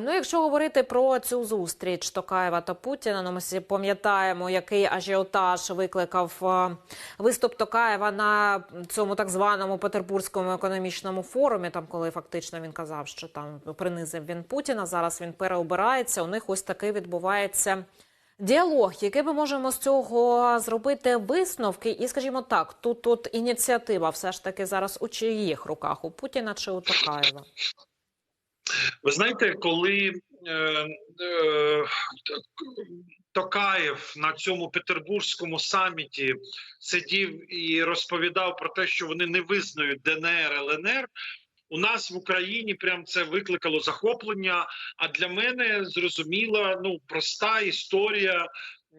Ну, якщо говорити про цю зустріч Токаєва та Путіна, ну ми пам'ятаємо, який ажіотаж викликав е, виступ Токаєва на цьому так званому Петербурзькому економічному форумі. Там, коли фактично він казав, що там принизив він Путіна. Зараз він переобирається. У них ось такий відбувається. Діалог, який ми можемо з цього зробити висновки, і скажімо так, тут тут ініціатива все ж таки зараз у чиїх руках у Путіна чи у Токаєва? Ви знаєте, коли е, е, Токаєв на цьому петербурзькому саміті сидів і розповідав про те, що вони не визнають ДНР ЛНР. У нас в Україні прям це викликало захоплення. А для мене зрозуміла ну проста історія.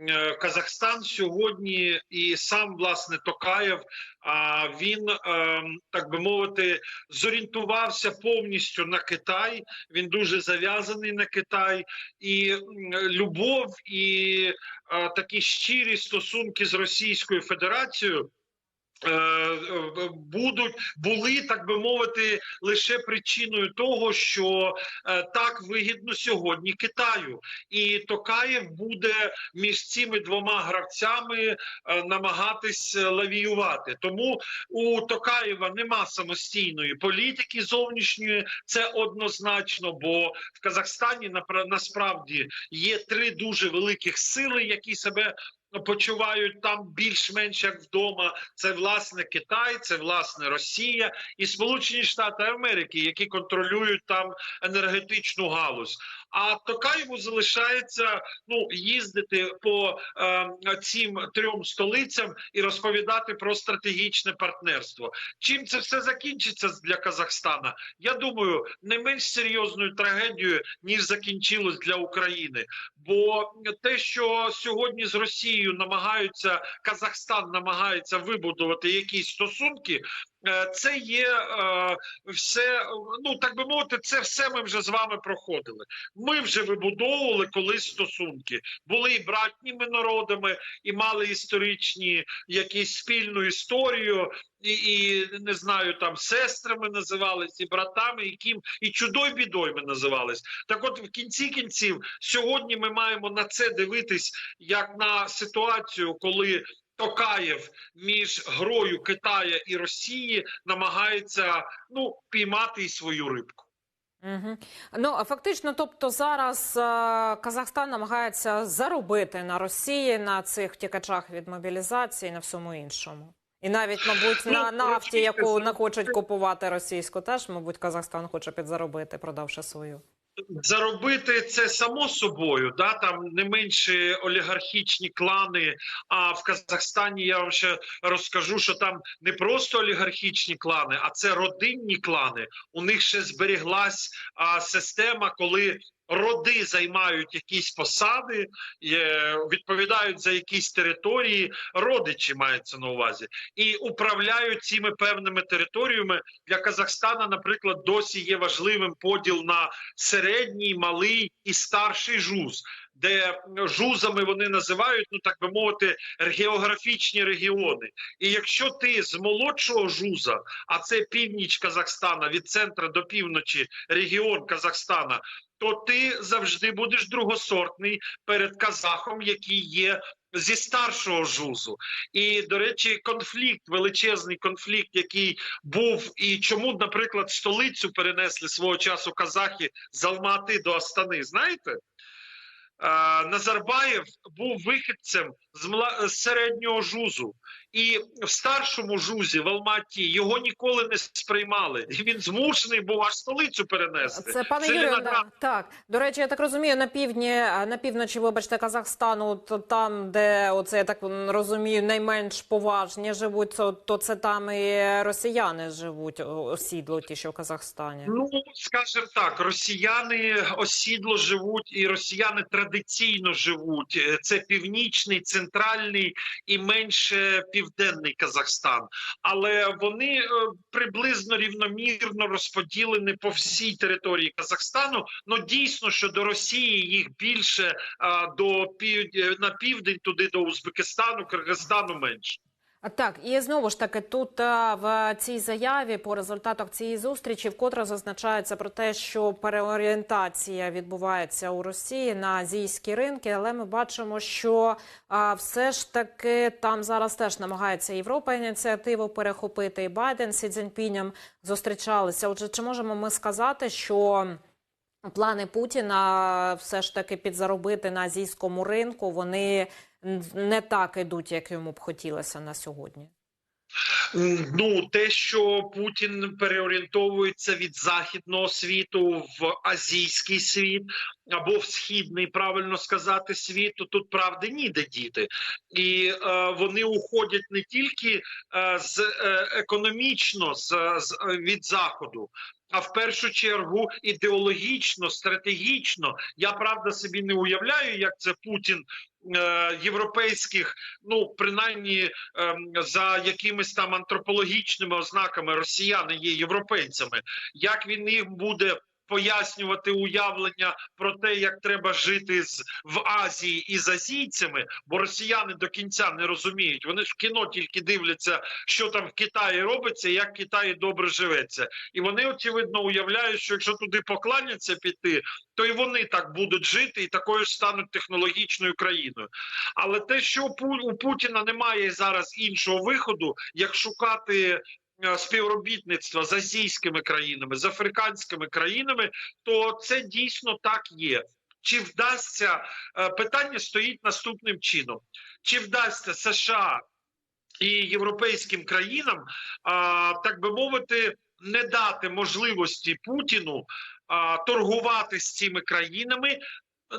Е, Казахстан сьогодні і сам власне Токаєв. А він ем, так би мовити зорієнтувався повністю на Китай. Він дуже зав'язаний на Китай, і любов і е, такі щирі стосунки з Російською Федерацією. Е, е, Будуть були так би мовити лише причиною того, що е, так вигідно сьогодні Китаю, і Токаєв буде між цими двома гравцями е, намагатись е, лавіювати. Тому у Токаєва нема самостійної політики зовнішньої. Це однозначно, бо в Казахстані насправді є три дуже великих сили, які себе почувають там більш-менш як вдома. Це власне Китай, це власне Росія і Сполучені Штати Америки, які контролюють там енергетичну галузь. А Токаєву залишається ну їздити по е, цим трьом столицям і розповідати про стратегічне партнерство. Чим це все закінчиться для Казахстана? Я думаю, не менш серйозною трагедією ніж закінчилось для України. Бо те, що сьогодні з Росією намагаються Казахстан намагається вибудувати якісь стосунки. Е, Це є е, все, ну так би мовити, це все ми вже з вами проходили. Ми вже вибудовували колись стосунки, були і братніми народами, і мали історичні якісь спільну історію, і, і не знаю, там сестрами називались, і братами, і ким, і чудой бідой ми називались. Так, от в кінці кінців, сьогодні ми маємо на це дивитись як на ситуацію, коли. Токаєв між грою Китая і Росії намагається ну піймати й свою рибку. Угу. Ну фактично, тобто зараз е, Казахстан намагається заробити на Росії на цих втікачах від мобілізації, на всьому іншому. І навіть, мабуть, на Ну, нафті, яку не хочуть купувати російську, теж, мабуть, Казахстан хоче підзаробити, продавши свою. Заробити це само собою, да там не менше олігархічні клани. А в Казахстані я вам ще розкажу, що там не просто олігархічні клани, а це родинні клани. У них ще зберіглась а, система, коли роди займають якісь посади, відповідають за якісь території. Родичі мається на увазі і управляють цими певними територіями. Для Казахстана, наприклад, досі є важливим поділ на середній, малий і старший жуз. Де жузами вони називають, ну так би мовити, географічні регіони. І якщо ти з молодшого жуза, а це північ Казахстана від центра до півночі, регіон Казахстана, то ти завжди будеш другосортний перед казахом, який є зі старшого жузу. І до речі, конфлікт, величезний конфлікт, який був, і чому, наприклад, столицю перенесли свого часу казахи з Алмати до Астани. Знаєте? А, Назарбаєв був вихідцем з, мла... середнього жузу, і в старшому жузі в Алматі його ніколи не сприймали. І він змушений був аж столицю перенести. Це пане Юрію, да, так. До речі, я так розумію, на півдні, на півночі, вибачте, Казахстану, то там, де оце я так розумію, найменш поважні живуть, то, то це там і росіяни живуть осідло, ті, що в Казахстані. Ну, скажімо так, росіяни осідло живуть, і росіяни традиційно живуть. Це північний, центральний і менше південний Казахстан. Але вони е, приблизно рівномірно розподілені по всій території Казахстану. Ну дійсно, що до Росії їх більше, до пів... е, на південь, туди до Узбекистану, Киргизстану менше. Так, і знову ж таки, тут е, в цій заяві по результатах цієї зустрічі вкотре зазначається про те, що переорієнтація відбувається у Росії на азійські ринки, але ми бачимо, що все ж таки там зараз теж намагається Європа ініціативу перехопити. І Байден з Цзіньпінем зустрічалися. Отже, чи можемо ми сказати, що плани Путіна все ж таки підзаробити на азійському ринку, вони не так ідуть, як йому б хотілося на сьогодні. Ну, те, що Путін переорієнтовується від західного світу в азійський світ або в східний, правильно сказати, світ, то тут правди ніде діти, і е, вони уходять не тільки е, з е, економічно з, з від заходу. А в першу чергу ідеологічно, стратегічно я правда собі не уявляю, як це Путін е, європейських, ну принаймні ем, за якимись там антропологічними ознаками росіяни є європейцями. Як він їх буде пояснювати уявлення про те, як треба жити з в Азії із азійцями, бо росіяни до кінця не розуміють. Вони ж в кіно тільки дивляться, що там в Китаї робиться, як в Китаї добре живеться, і вони очевидно уявляють, що якщо туди покланяться піти, то і вони так будуть жити, і такою ж стануть технологічною країною. Але те, що у Путіна немає зараз іншого виходу, як шукати співробітництва з азійськими країнами, з африканськими країнами, то це дійсно так є. Чи вдасться е, питання стоїть наступним чином: чи вдасться США і європейським країнам, так би мовити, не дати можливості Путіну торгувати з цими країнами,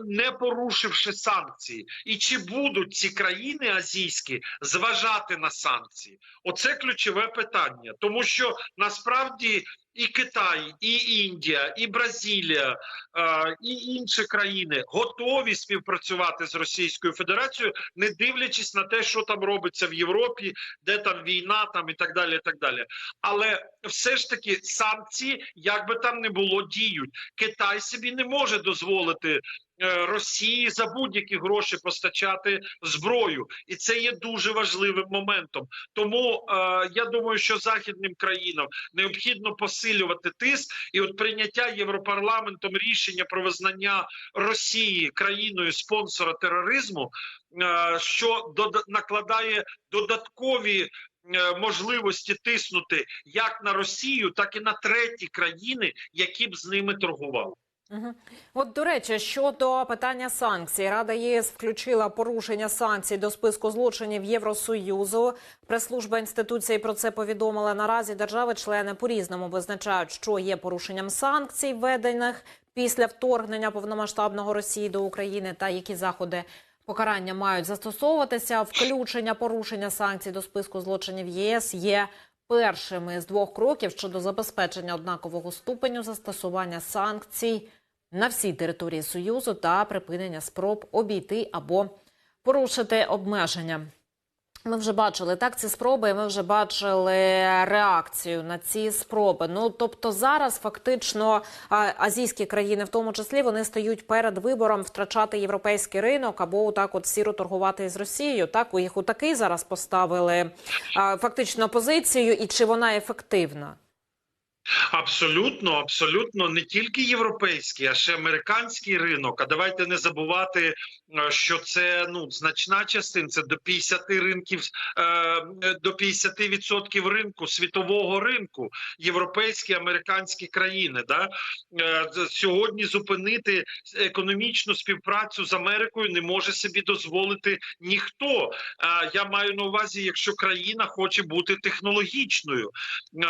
не порушивши санкції, і чи будуть ці країни азійські зважати на санкції? Оце ключове питання, тому що насправді і Китай, і Індія, і Бразилія, е, і інші країни готові співпрацювати з Російською Федерацією, не дивлячись на те, що там робиться в Європі, де там війна, там і так далі. І так далі. Але все ж таки санкції, як би там не було, діють. Китай собі не може дозволити Росії за будь-які гроші постачати зброю, і це є дуже важливим моментом. Тому е, я думаю, що західним країнам необхідно посилювати тиск, і от прийняття європарламентом рішення про визнання Росії країною спонсора тероризму, е, що дода- накладає додаткові. е, Можливості тиснути як на Росію, так і на треті країни, які б з ними торгували. От до речі, щодо питання санкцій, Рада ЄС включила порушення санкцій до списку злочинів Євросоюзу. Прес-служба інституції про це повідомила. Наразі держави-члени по різному визначають, що є порушенням санкцій, введених після вторгнення повномасштабного Росії до України, та які заходи покарання мають застосовуватися. Включення порушення санкцій до списку злочинів ЄС є першими з двох кроків щодо забезпечення однакового ступеню застосування санкцій на всій території Союзу та припинення спроб обійти або порушити обмеження. Ми вже бачили так ці спроби. Ми вже бачили реакцію на ці спроби. Ну тобто, зараз фактично азійські країни, в тому числі, вони стають перед вибором втрачати європейський ринок або так, от сіро торгувати з Росією. Так у їх у такий зараз поставили фактично позицію, і чи вона ефективна? Абсолютно, абсолютно не тільки європейський, а ще американський ринок. А давайте не забувати, е, що це ну значна частина. Це до 50 ринків, е, до 50% ринку світового ринку, європейські американські країни. Да Е, сьогодні зупинити економічну співпрацю з Америкою не може собі дозволити ніхто. Я маю на увазі, якщо країна хоче бути технологічною,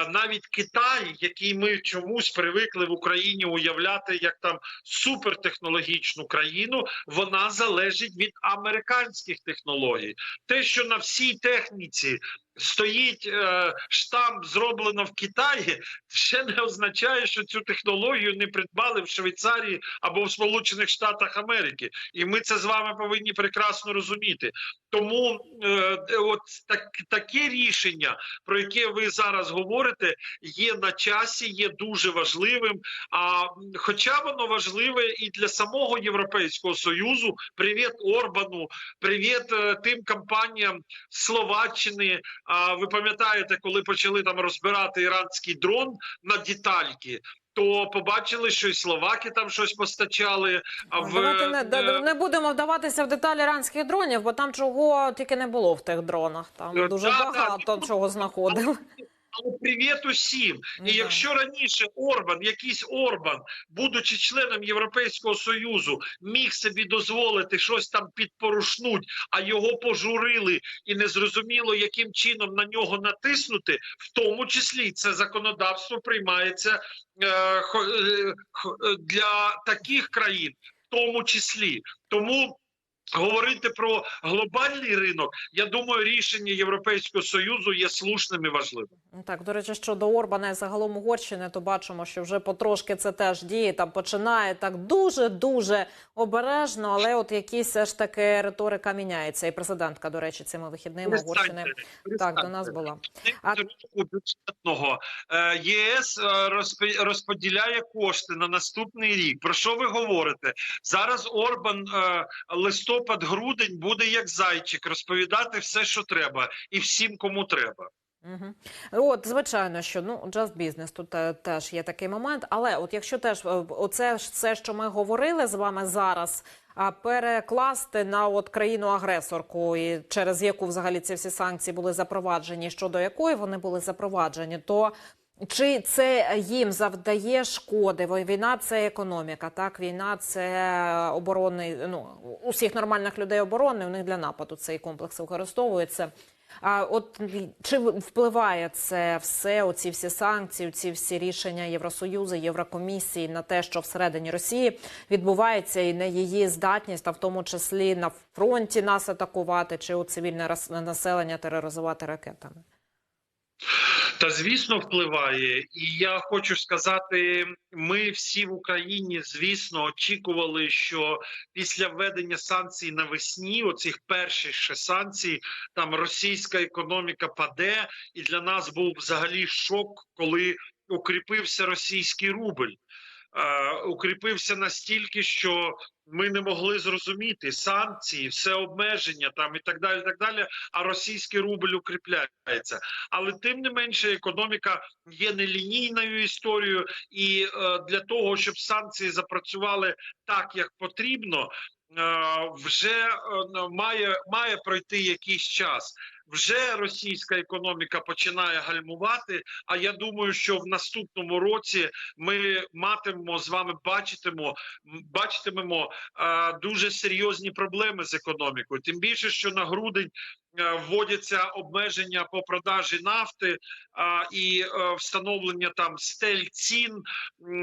навіть Китай, який ми чомусь привикли в Україні уявляти як там супертехнологічну країну, вона залежить від американських технологій. Те, що на всій техніці стоїть е, штамп зроблено в Китаї, ще не означає, що цю технологію не придбали в Швейцарії або в Сполучених Штатах Америки, і ми це з вами повинні прекрасно розуміти. Тому е, от так, таке рішення, про яке ви зараз говорите, є на часі, є дуже важливим. А хоча воно важливе і для самого Європейського союзу, привіт Орбану, привіт е, тим компаніям Словаччини, А ви пам'ятаєте, коли почали там розбирати іранський дрон на детальки, то побачили, що і словаки там щось постачали. А в Давайте не, е, не будемо вдаватися в деталі іранських дронів, бо там чого тільки не було в тих дронах. Там Е, дуже да, багато да. чого знаходили. Але привіт усім. Ну, І якщо раніше Орбан, якийсь Орбан, будучи членом Європейського союзу, міг собі дозволити щось там підпорушнуть, а його пожурили, і не зрозуміло, яким чином на нього натиснути, в тому числі це законодавство приймається е, е, е, для таких країн, в тому числі. Тому. Говорити про глобальний ринок, я думаю, рішення Європейського союзу є слушним і важливим. Так, до речі, щодо Орбана і загалом Угорщини, то бачимо, що вже потрошки це теж діє. Там починає так дуже дуже обережно, але от якісь все ж таки риторика міняється. І президентка, до речі, цими вихідними Угорщини так до нас була. А- бюджетного е, ЄС е, розподіляє кошти на наступний рік. Про що ви говорите? Зараз Орбан е, листопад-грудень буде як зайчик розповідати все, що треба, і всім, кому треба. Угу. От, звичайно, що ну just business, тут е, теж є такий момент. Але от якщо теж е, оце все, що ми говорили з вами зараз, а перекласти на от країну агресорку, і через яку взагалі ці всі санкції були запроваджені, щодо якої вони були запроваджені, то чи це їм завдає шкоди? Війна це економіка, так війна це оборонний. Ну у всіх нормальних людей оборонний, у них для нападу цей комплекс використовується. А от чи впливає це все, оці всі санкції, ці всі рішення Євросоюзу, Єврокомісії на те, що всередині Росії відбувається, і на її здатність, а в тому числі на фронті нас атакувати, чи у цивільне населення тероризувати ракетами? Та звісно впливає, і я хочу сказати, ми всі в Україні, звісно, очікували, що після введення санкцій навесні, оцих перших ще санкцій, там російська економіка паде, і для нас був взагалі шок, коли укріпився російський рубль. Е, укріпився настільки, що ми не могли зрозуміти санкції, все обмеження там і так далі. так далі. А російський рубль укріпляється. Але тим не менше, економіка є нелінійною історією, і е, для того, щоб санкції запрацювали так, як потрібно, е, вже е, має, має пройти якийсь час. Вже російська економіка починає гальмувати. А я думаю, що в наступному році ми матимемо з вами бачитимо, бачитимемо е, дуже серйозні проблеми з економікою. Тим більше, що на грудень вводяться обмеження по продажі нафти і е, встановлення там стель цін.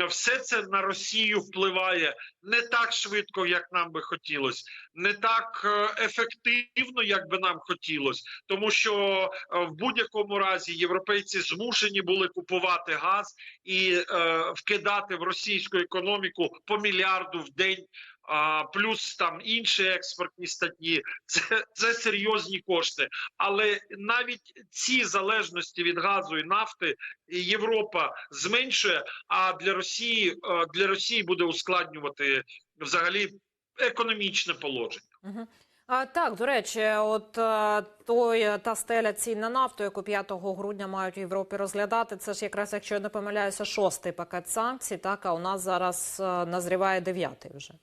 Все це на Росію впливає не так швидко, як нам би хотілося, не так е, ефективно, як би нам хотілося, тому що е, в будь-якому разі європейці змушені були купувати газ і е, вкидати в російську економіку по мільярду в день. Плюс там інші експортні статті, це, це серйозні кошти. Але навіть ці залежності від газу і нафти Європа зменшує. А для Росії е, для Росії буде ускладнювати взагалі економічне положення. А, так, до речі, от е, той та стеля цін на нафту, яку 5 грудня мають в Європі розглядати, це ж якраз, якщо я не помиляюся, шостий пакет санкцій. Так, а у нас зараз е, назріває дев'ятий вже.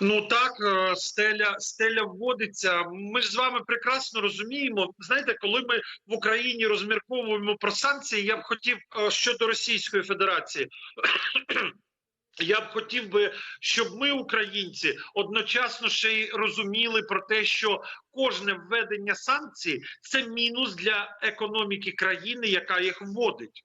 Ну так, е, стеля стеля вводиться. Ми ж з вами прекрасно розуміємо. Знаєте, коли ми в Україні розмірковуємо про санкції, я б хотів е, щодо Російської Федерації. Я б хотів би, щоб ми, українці, одночасно ще й розуміли про те, що кожне введення санкцій це мінус для економіки країни, яка їх вводить.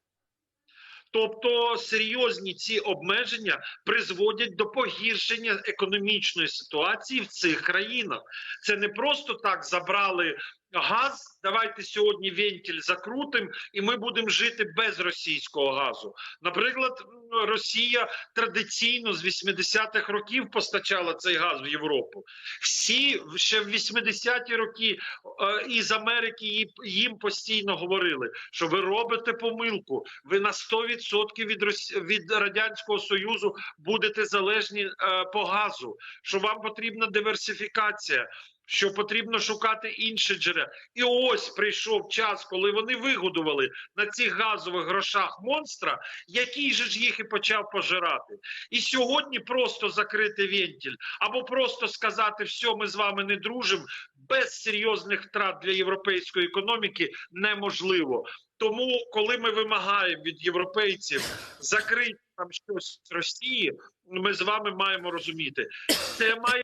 Тобто серйозні ці обмеження призводять до погіршення економічної ситуації в цих країнах. Це не просто так забрали газ. Давайте сьогодні вентиль закрутимо, і ми будемо жити без російського газу. Наприклад, Росія традиційно з 80-х років постачала цей газ в Європу. Всі ще в 80-ті роки е, із Америки їм- постійно говорили, що ви робите помилку. Ви на 100% від Рос- від радянського союзу будете залежні е, по газу. Що вам потрібна диверсифікація. Що потрібно шукати інші джерела. І ось прийшов час, коли вони вигодували на цих газових грошах монстра, який же ж їх і почав пожирати. І сьогодні просто закрити вентиль або просто сказати, все, ми з вами не дружимо, без серйозних втрат для європейської економіки неможливо. Тому, коли ми вимагаємо від європейців закрити там щось з Росії, ми з вами маємо розуміти, це має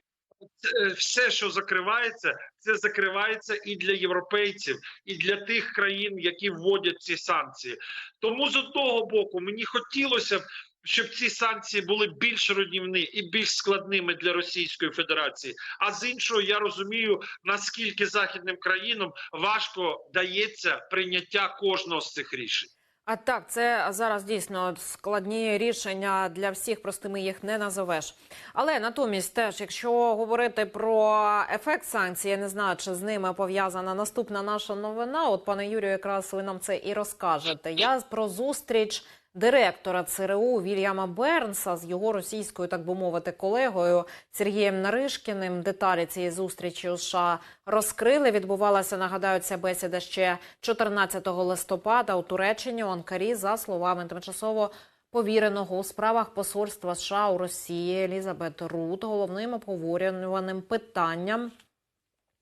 все, що закривається, це закривається і для європейців, і для тих країн, які вводять ці санкції. Тому з одного боку мені хотілося б. Щоб ці санкції були більш руйнівні і більш складними для Російської Федерації, а з іншого я розумію наскільки західним країнам важко дається прийняття кожного з цих рішень. А так, це зараз дійсно складні рішення для всіх, простими їх не назовеш. Але натомість, теж, якщо говорити про ефект санкцій, я не знаю, чи з ними пов'язана наступна наша новина. От пане Юрію, якраз ви нам це і розкажете. Я про зустріч директора ЦРУ Вільяма Бернса з його російською, так би мовити, колегою Сергієм Наришкіним. Деталі цієї зустрічі у США розкрили. Відбувалася, нагадаю, ця бесіда ще 14 листопада у Туреччині у Анкарі, за словами тимчасово повіреного у справах посольства США у Росії Елізабет Рут. Головним обговорюваним питанням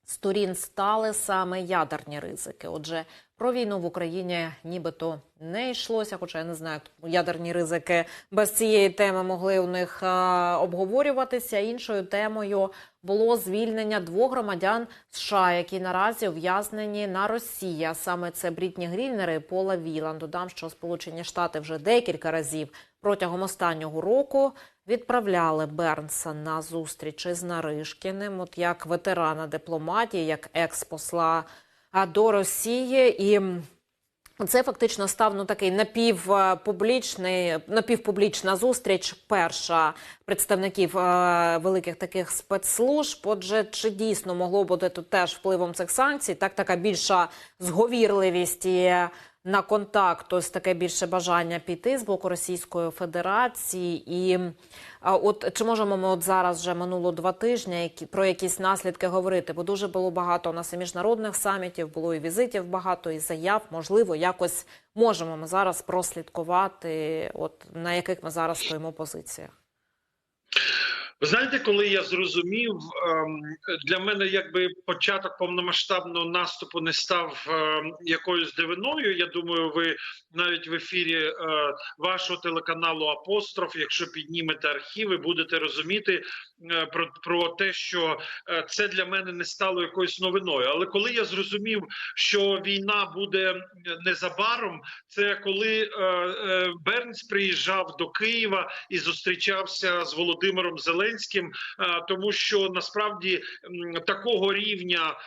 сторін стали саме ядерні ризики. Отже, про війну в Україні нібито не йшлося, хоча я не знаю, ядерні ризики без цієї теми могли у них а, обговорюватися. Іншою темою було звільнення двох громадян США, які наразі ув'язнені на Росії. Саме це Брітні Гріннер і Пола Вілан. Додам, що Сполучені Штати вже декілька разів протягом останнього року відправляли Бернса на зустрічі з Наришкіним, от як ветерана дипломатії, як екс-посла до Росії і. Це фактично став ну такий напівпублічний, напівпублічна зустріч. Перша представників е, великих таких спецслужб. Отже, чи дійсно могло бути тут теж впливом цих санкцій? Так, така більша зговірливість і на контакт, ось таке більше бажання піти з боку Російської Федерації. І от чи можемо ми от зараз вже минуло два тижні які про якісь наслідки говорити? Бо дуже було багато у нас і міжнародних самітів, було і візитів багато, і заяв. Можливо, якось можемо ми зараз прослідкувати, от на яких ми зараз стоїмо позиціях. Ви знаєте, коли я зрозумів, ем, для мене якби початок повномасштабного наступу не став ем, якоюсь дивиною. Я думаю, ви навіть в ефірі е, вашого телеканалу Апостроф, якщо піднімете архіви, будете розуміти е, про, про те, що е, це для мене не стало якоюсь новиною. Але коли я зрозумів, що війна буде незабаром, це коли Бернс приїжджав до Києва і зустрічався з Володимиром Зеленським. Зеленським, тому що насправді такого рівня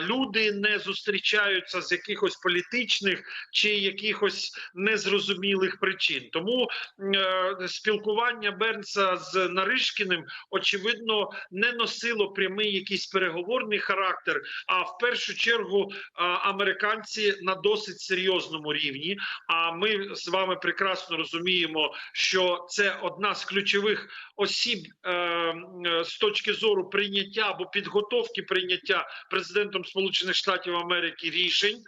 люди не зустрічаються з якихось політичних чи якихось незрозумілих причин. Тому е, спілкування Бернса з Наришкіним очевидно не носило прямий якийсь переговорний характер. А в першу чергу американці на досить серйозному рівні. А ми з вами прекрасно розуміємо, що це одна з ключових осіб. Е, з точки зору прийняття або підготовки прийняття президентом Сполучених Штатів Америки рішень.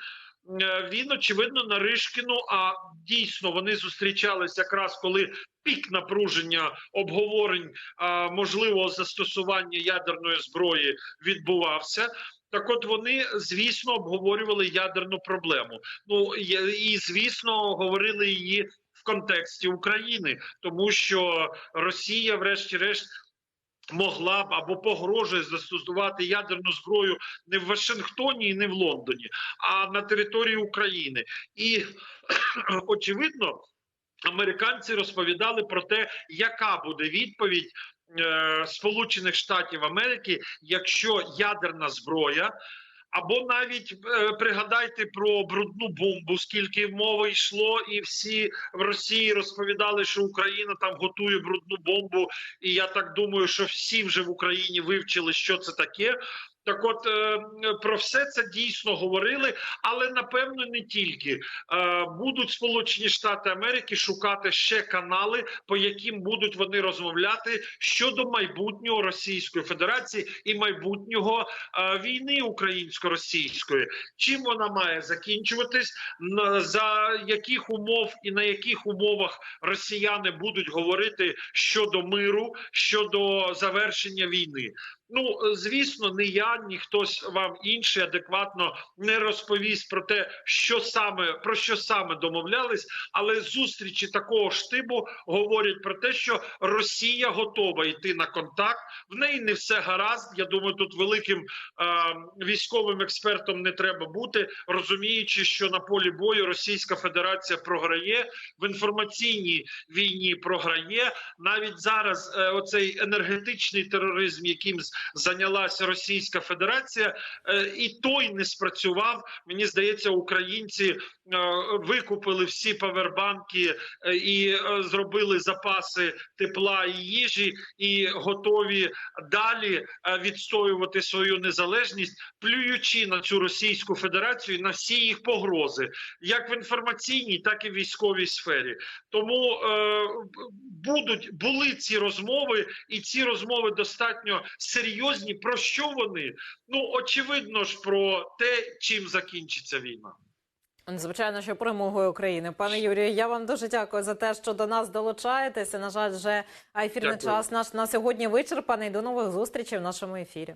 Е, він очевидно на Ришкіну, а дійсно вони зустрічались якраз коли пік напруження обговорень можливого застосування ядерної зброї відбувався. Так, от вони звісно обговорювали ядерну проблему. Ну і звісно, говорили її в контексті України, тому що Росія, врешті-решт, могла б або погрожує застосувати ядерну зброю не в Вашингтоні і не в Лондоні, а на території України. І очевидно, американці розповідали про те, яка буде відповідь. Е, Сполучених Штатів Америки, якщо ядерна зброя або навіть е, пригадайте про брудну бомбу, скільки мови йшло, і всі в Росії розповідали, що Україна там готує брудну бомбу. І я так думаю, що всі вже в Україні вивчили, що це таке. Так, от е, про все це дійсно говорили, але напевно не тільки Е, будуть Сполучені Штати Америки шукати ще канали, по яким будуть вони розмовляти щодо майбутнього Російської Федерації і майбутнього е, війни українсько-російської. Чим вона має закінчуватись, за яких умов і на яких умовах росіяни будуть говорити щодо миру, щодо завершення війни. Ну, е, звісно, не я, ні хтось вам інший адекватно не розповість про те, що саме про що саме домовлялись, але зустрічі такого штибу говорять про те, що Росія готова йти на контакт. В неї не все гаразд. Я думаю, тут великим е, військовим експертом не треба бути, розуміючи, що на полі бою Російська Федерація програє в інформаційній війні. Програє навіть зараз. Е, оцей енергетичний тероризм, яким з- зайнялася Російська Федерація, е, і той не спрацював. Мені здається, українці е, викупили всі павербанки е, і зробили запаси тепла і їжі, і готові далі відстоювати свою незалежність, плюючи на цю Російську Федерацію на всі їх погрози, як в інформаційній, так і в військовій сфері. Тому е, будуть були ці розмови, і ці розмови достатньо серйозні. Про що вони? Ну очевидно ж про те, чим закінчиться війна. Звичайно, що перемогою України. Пане Юрію, я вам дуже дякую за те, що до нас долучаєтеся. На жаль, вже ефірний Дякую. час наш на сьогодні вичерпаний. До нових зустрічей в нашому ефірі.